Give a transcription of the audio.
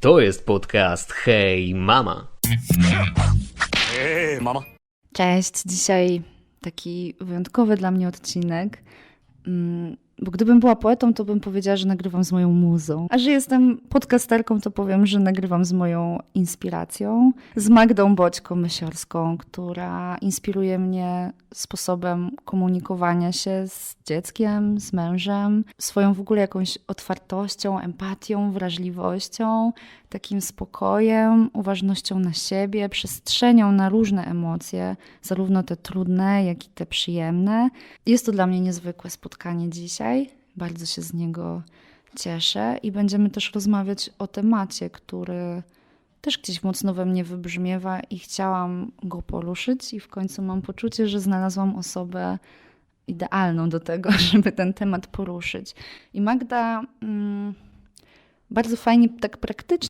To jest podcast Hej Mama. Cześć, dzisiaj taki wyjątkowy dla mnie odcinek. Bo gdybym była poetą, to bym powiedziała, że nagrywam z moją muzą. A że jestem podcasterką, to powiem, że nagrywam z moją inspiracją. Z Magdą Boćką Mysiorską, która inspiruje mnie sposobem komunikowania się z dzieckiem, z mężem, swoją w ogóle jakąś otwartością, empatią, wrażliwością, takim spokojem, uważnością na siebie, przestrzenią na różne emocje, zarówno te trudne, jak i te przyjemne. Jest to dla mnie niezwykłe spotkanie dzisiaj. Bardzo się z niego cieszę i będziemy też rozmawiać o temacie, który też gdzieś mocno we mnie wybrzmiewa i chciałam go poruszyć i w końcu mam poczucie, że znalazłam osobę idealną do tego, żeby ten temat poruszyć. I Magda mm, bardzo fajnie, tak praktycznie